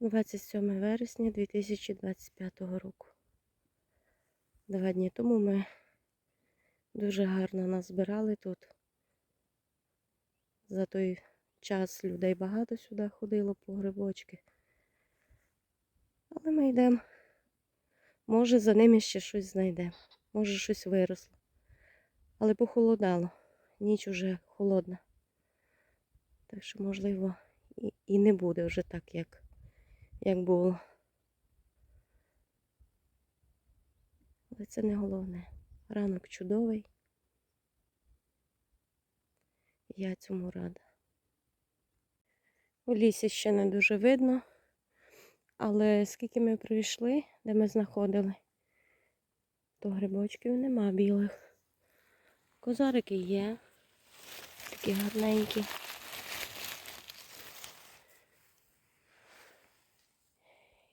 27 вересня 2025 року. Два дні тому ми дуже гарно назбирали тут. За той час людей багато сюди ходило по грибочки. Але ми йдемо. Може, за ними ще щось знайдемо. Може, щось виросло. Але похолодало. Ніч уже холодна. Так що, можливо, і, і не буде вже так, як, як було. Але це не головне. Ранок чудовий. Я цьому рада. У лісі ще не дуже видно, але скільки ми прийшли, де ми знаходили, то грибочків нема білих. Козарики є, такі гарненькі.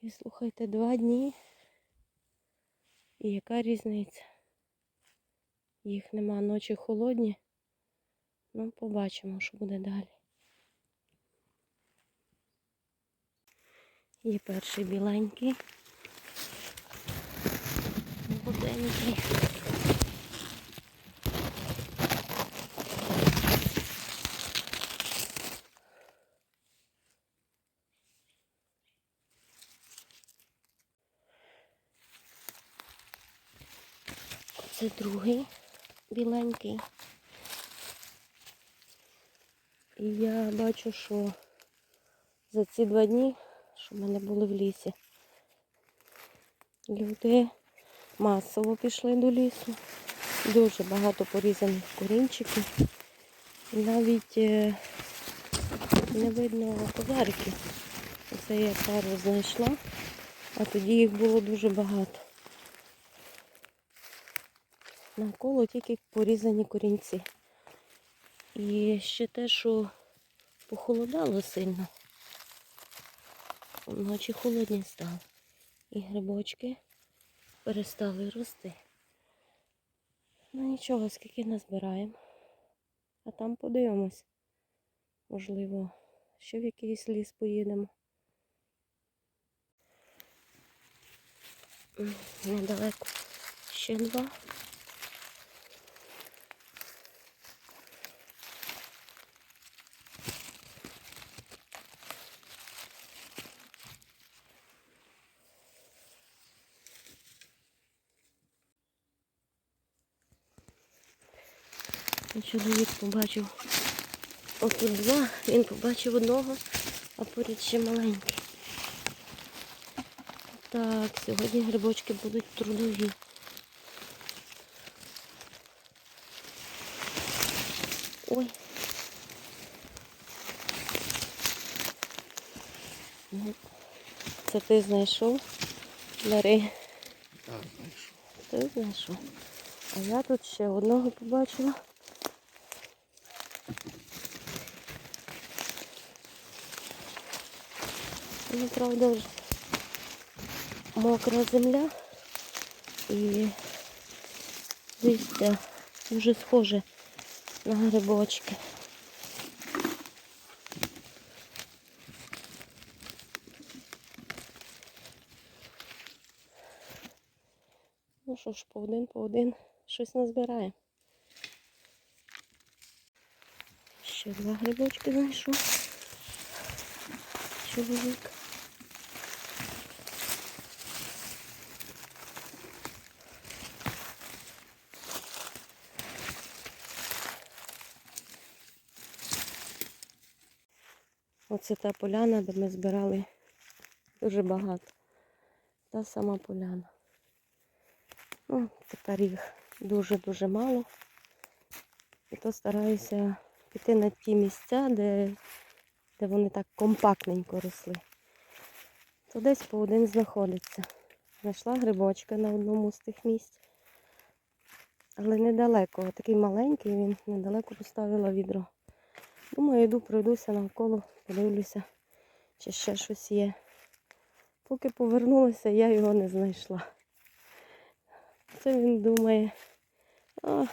І слухайте, два дні. І яка різниця? Їх нема ночі холодні. Ну, побачимо, що буде далі. Є перший біленький. Буденький. Це другий біленький. І я бачу, що за ці два дні, що в мене були в лісі, люди масово пішли до лісу. Дуже багато порізаних корінчиків. Навіть е, не видно козариків. Оце я пару знайшла, а тоді їх було дуже багато. Навколо тільки порізані корінці. І ще те, що похолодало сильно. Ночі холодні стали. І грибочки перестали рости. Ну нічого, скільки назбираємо. А там подивимось. Можливо, ще в якийсь ліс поїдемо. Недалеко. Ще два. Чоловік побачив отут два, він побачив одного, а поряд ще маленький. Так, сьогодні грибочки будуть трудові. Ой. Ну, Це ти знайшов? Бери. Так, знайшов. Ти знайшов. А я тут ще одного побачила. Ну, правда, ж мокра земля і листя дуже схоже на грибочки. Ну що ж, по один, по один щось назбираємо. Ще два грибочки знайшов. Чоловік. Оце та поляна, де ми збирали дуже багато. Та сама поляна. Ну, тепер їх дуже-дуже мало. І то стараюся піти на ті місця, де, де вони так компактненько росли. То десь по один знаходиться. Знайшла грибочка на одному з тих місць. Але недалеко. Такий маленький, він недалеко поставила відро. Думаю, йду, пройдуся навколо, подивлюся, чи ще щось є. Поки повернулася, я його не знайшла. Це він думає, а,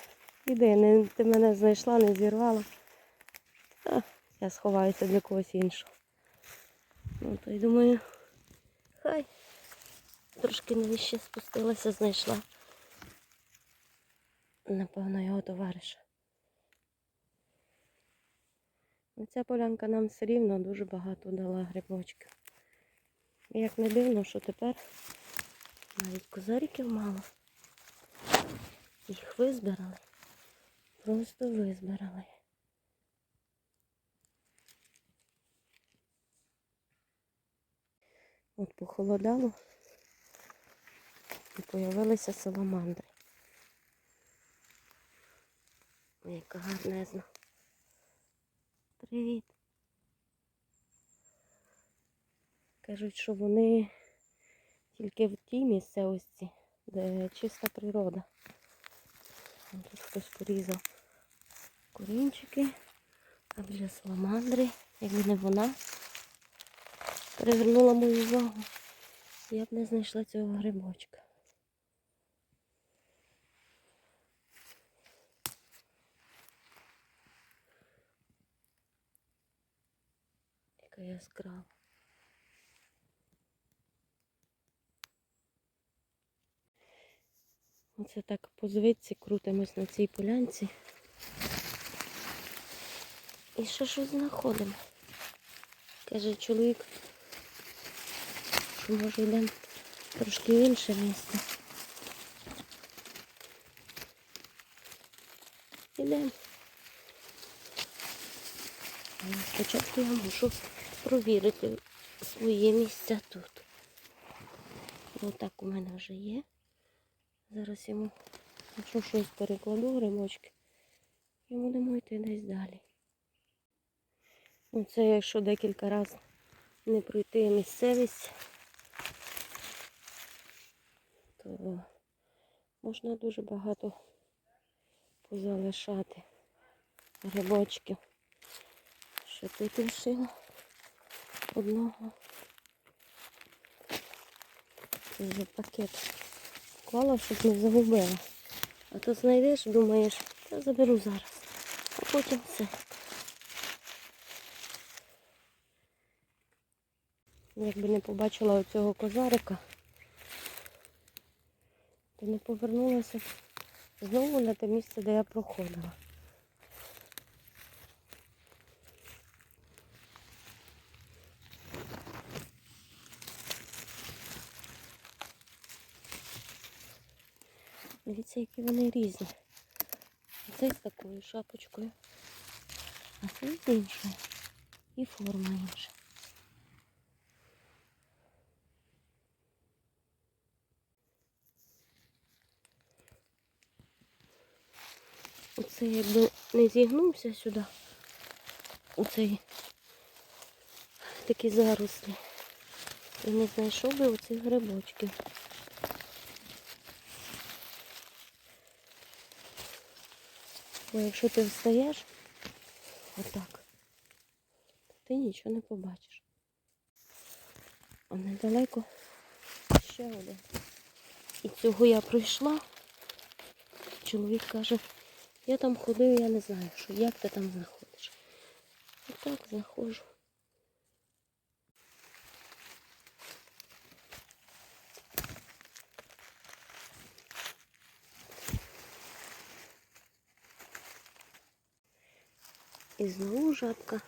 іди, не, ти мене знайшла, не зірвала. А, я сховаюся для когось іншого. Ну, то й думаю, Хай. Трошки нижче спустилася, знайшла. Напевно, його товариша. Ну, Ця полянка нам все рівно дуже багато дала грибочків. І Як не дивно, що тепер навіть козариків мало. Їх визбирали. Просто визбирали. От похолодало і появилися саламандри. Яка гарнезна. Привіт. Кажуть, що вони тільки в тій місцевості, де чиста природа. Тут хтось порізав корінчики, а біля саламандри, якби не вона, привернула мою увагу, я б не знайшла цього грибочка. Яка яскрава. Оце так по звідси крутимось на цій полянці. І ще щось знаходимо. Каже чоловік, що може йдемо трошки в інше місце. Ідемо. Спочатку я мушу провірити свої місця тут. Отак у мене вже є. Зараз йому, якщо щось перекладу гримочки, і будемо йти десь далі. Ну, це якщо декілька разів не пройти місцевість, то можна дуже багато позалишати грибочків. Ще тут лишила одного. Це вже пакет вклала, щоб не загубила. А то знайдеш, думаєш, я заберу зараз. А потім все. Якби не побачила оцього козарика, то не повернулася знову на те місце, де я проходила. Які вони різні. Цей з такою шапочкою, а цей з іншою. І форма інша. Оце якби не зігнувся сюди. Оцей такі зарослі. І не знайшов би оцих грибочків. Бо якщо ти встаєш отак, ти нічого не побачиш. А недалеко ще один. І цього я пройшла. Чоловік каже, я там ходив, я не знаю, що як ти там знаходиш. Отак заходжу. І знову жабка.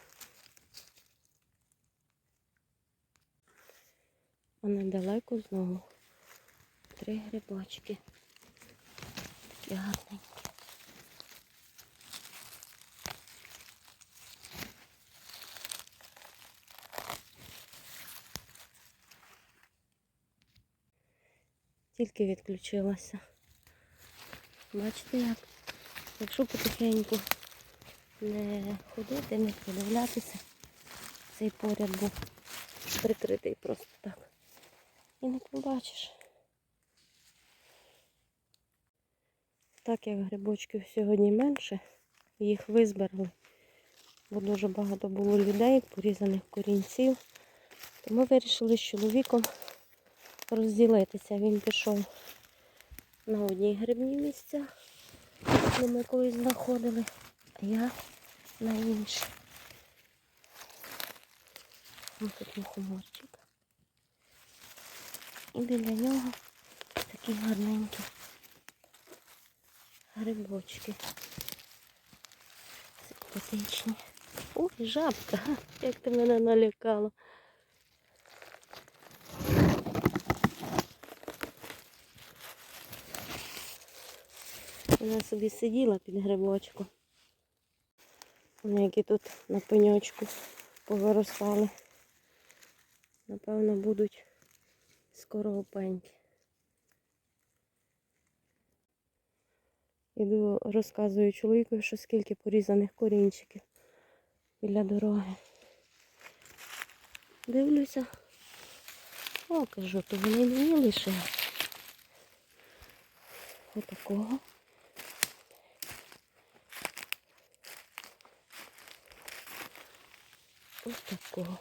А недалеко знову три грибочки. Такі гарненькі. Тільки відключилася. Бачите як? Якщо потихеньку не ходити, не придивлятися. Цей поряд був прикритий просто так. І не побачиш. Так як грибочків сьогодні менше, їх визбирали, бо дуже багато було людей, порізаних корінців. То ми вирішили з чоловіком розділитися. Він пішов на одні грибні місця, де ми колись знаходили, я на інші. Ось тут мухоморчик. І біля нього такі гарненькі грибочки. Симпатичні. Ой, жабка, як ти мене налякала. Вона собі сиділа під грибочком. Які тут на пеньочку повиростали. Напевно, будуть скоро опеньки. Іду розказую чоловікові, що скільки порізаних корінчиків біля дороги. Дивлюся. О, кажу, то вони мені лишили. Отакого. Ось такого.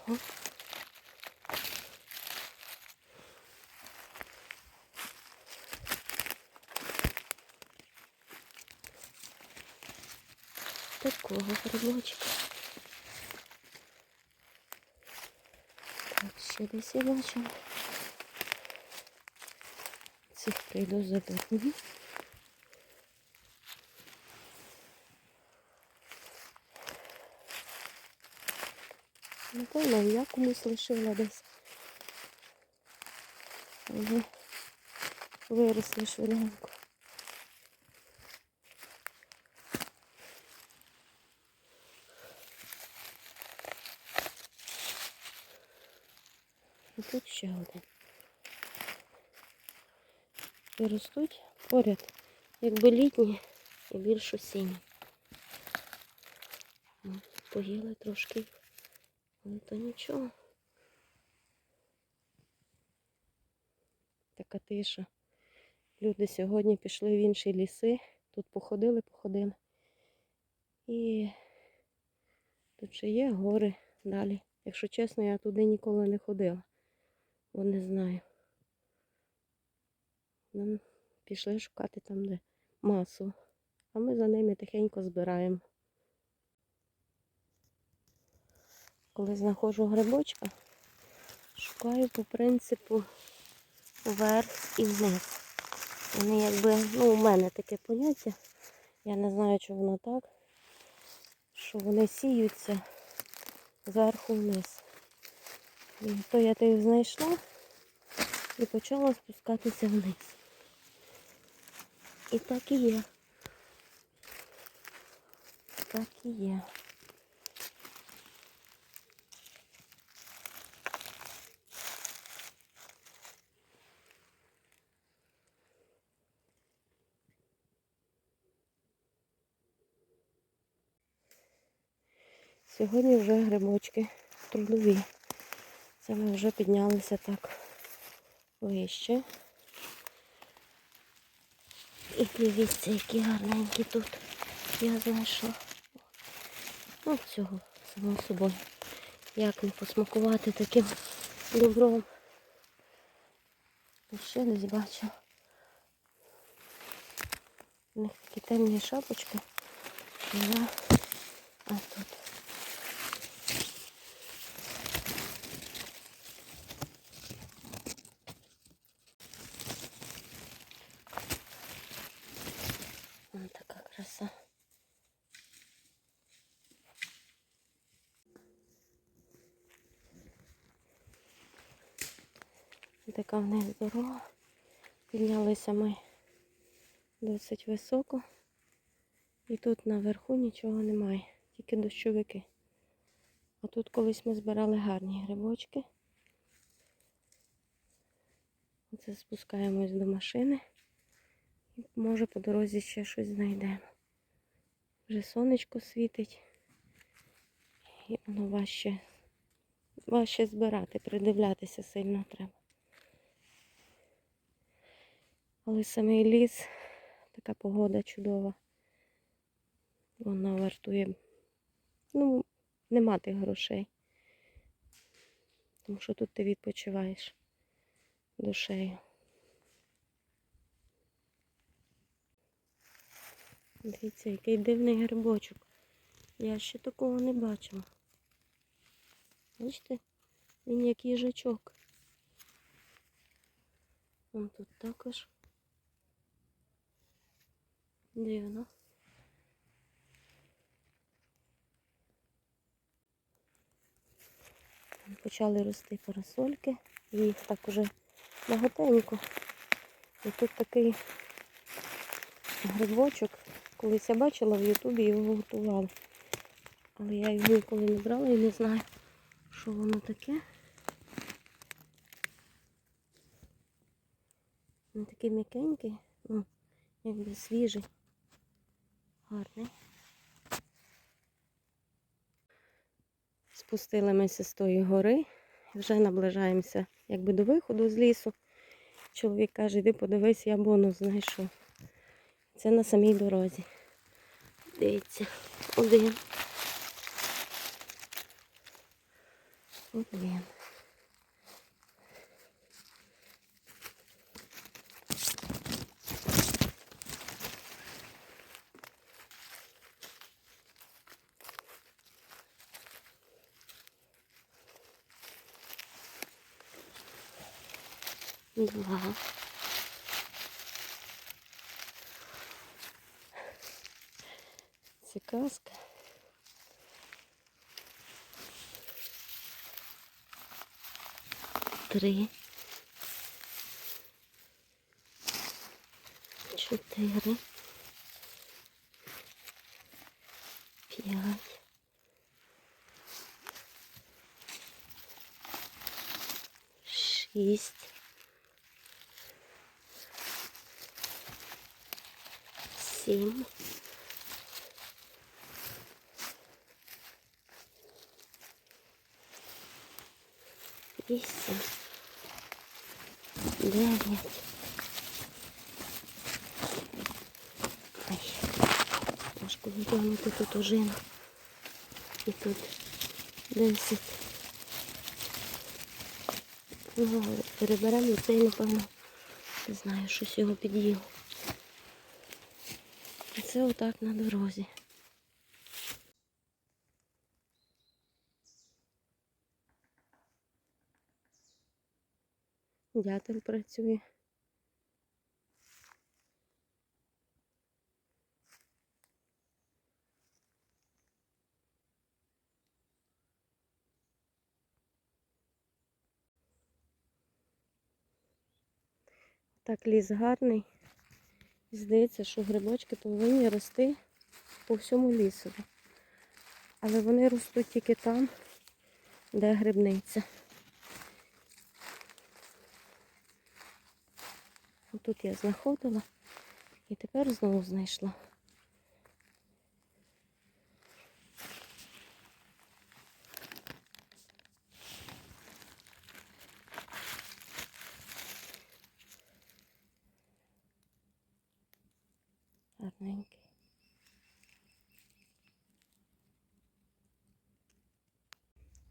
Такого грибочка. Так, ще десь я. Цих прийду заберу. Напевно, я комусь лишила десь. Вони виросли швиденько. І тут ще один. І ростуть поряд, якби літні і більш осінні. Поїли трошки, але то нічого. Така тиша. Люди сьогодні пішли в інші ліси, тут походили, походили. І тут ще є гори далі. Якщо чесно, я туди ніколи не ходила, бо не знаю. Пішли шукати там, де масу, а ми за ними тихенько збираємо. Коли знаходжу грибочка, шукаю по принципу вверх і вниз. Вони якби, ну, у мене таке поняття, я не знаю, чи воно так, що вони сіються зверху вниз. І то я тих знайшла і почала спускатися вниз. І так і є. Так і є. Сьогодні вже грибочки трудові. Це ми вже піднялися так вище. І дивіться, які гарненькі тут я знайшла. Ну, цього, само собою. Як не посмакувати таким добром. Ще десь бачу. У них такі темні шапочки. А тут. Вон така краса. І Така в них дорога. Піднялися ми досить високо. І тут наверху нічого немає, тільки дощовики. А тут колись ми збирали гарні грибочки. Оце спускаємось до машини. І може по дорозі ще щось знайдемо. Вже сонечко світить. І воно важче, важче збирати, придивлятися сильно треба. Але самий ліс, така погода чудова. Вона вартує, ну, нема тих грошей. Тому що тут ти відпочиваєш душею. Дивіться, який дивний грибочок. Я ще такого не бачила. Бачите? Він як їжачок. Вон тут також. Дивно. Почали рости парасольки, їх так уже багатенько. І тут такий грибочок. Колись я бачила в Ютубі його готували. Але я його ніколи не брала і не знаю, що воно таке. Він такий м'якенький, ну, якби свіжий, гарний. Спустилися з тої гори, вже наближаємося якби до виходу з лісу. Чоловік каже, іди подивись, я бонус знайшов. Це на самій дорозі. Дивіться, один. Один. Два. Це казка. Три. Чотири. П'ять. Шість. Сім. Вісім. Дев'ять. Ай. Важко витягнути тут ожину. І тут десять. Ну, переберемо цей, напевно. Не знаю, щось його під'їло. І це отак на дорозі. Дятел працює. Так, ліс гарний. Здається, що грибочки повинні рости по всьому лісу. Але вони ростуть тільки там, де грибниця. Тут я знаходила і тепер знову знайшла. Гарненький.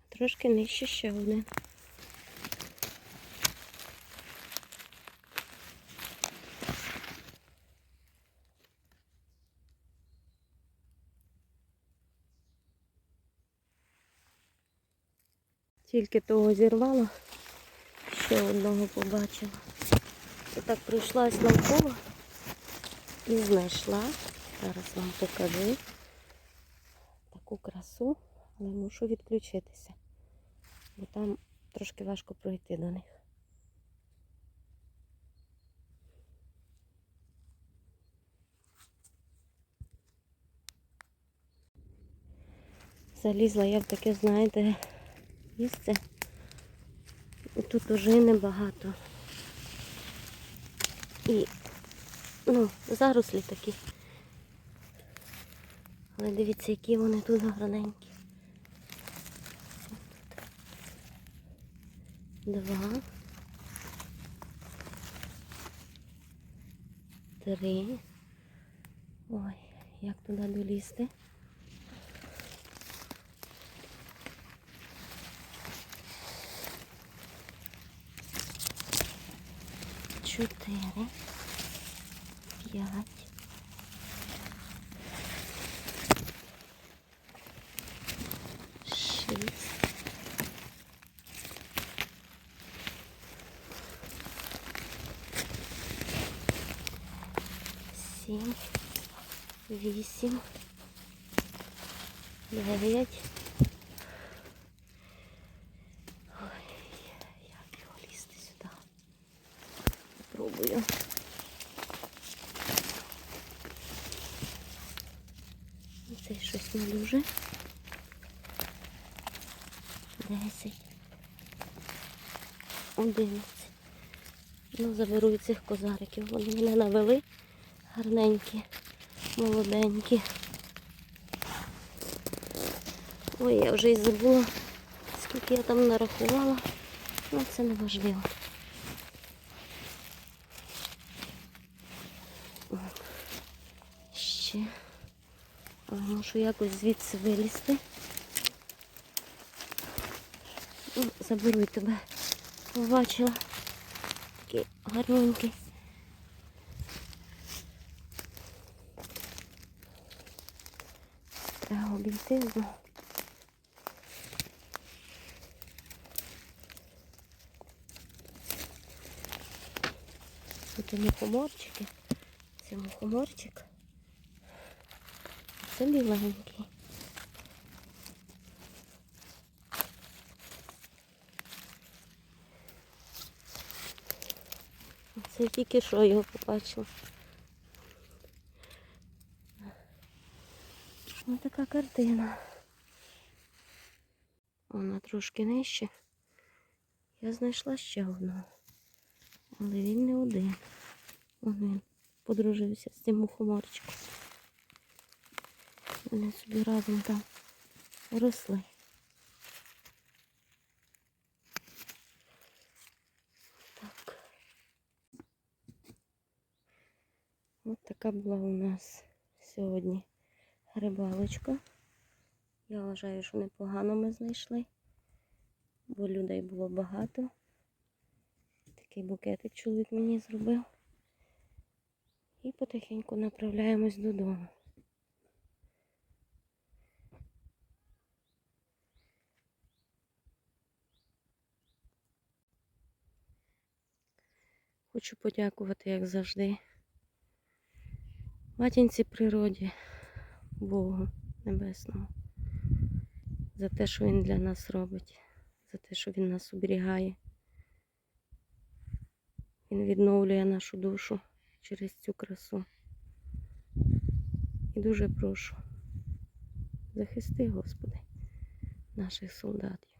Трошки нижче ще один. Тільки того зірвала, ще одного побачила. І так пройшлась навколо і знайшла. Зараз вам покажу таку красу, але мушу відключитися, бо там трошки важко пройти до них. Залізла я в таке, знаєте, місце. Тут ожини багато. І ну, зарослі такі. Але дивіться, які вони тут гарненькі. Два. Три. Ой, як туди долізти? Чотири. пять. Шесть. Семь. Восемь. Девять. Дуже. Десять. Одинадцять. Ну, заберу цих козариків. Вони мене навели гарненькі, молоденькі. Ой, я вже і забула, скільки я там нарахувала. Ну, це не важливо. Ще. Але мушу якось звідси вилізти. Ну, заберу й тебе. Побачила. Такий гарненький. Треба обійти знову. Тут і мухоморчики. Це мухоморчик. Це біленький. Це тільки що його побачила. Ось така картина. Вона трошки нижче. Я знайшла ще одного. Але він не один. Він подружився з цим мухоморчиком. Вони собі разом там росли. Так. Ось така була у нас сьогодні рибалочка. Я вважаю, що непогано ми знайшли, бо людей було багато. Такий букетик чоловік мені зробив. І потихеньку направляємось додому. Хочу подякувати, як завжди, матінці природі, Богу Небесному, за те, що Він для нас робить, за те, що Він нас оберігає. Він відновлює нашу душу через цю красу. І дуже прошу, захисти, Господи, наших солдатів.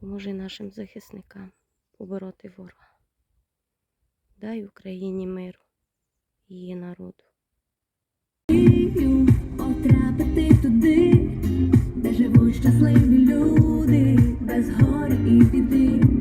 Поможи нашим захисникам побороти ворога. Дай Україні миру, її народу. Потрапити туди, де живуть щасливі люди, без горя і біди.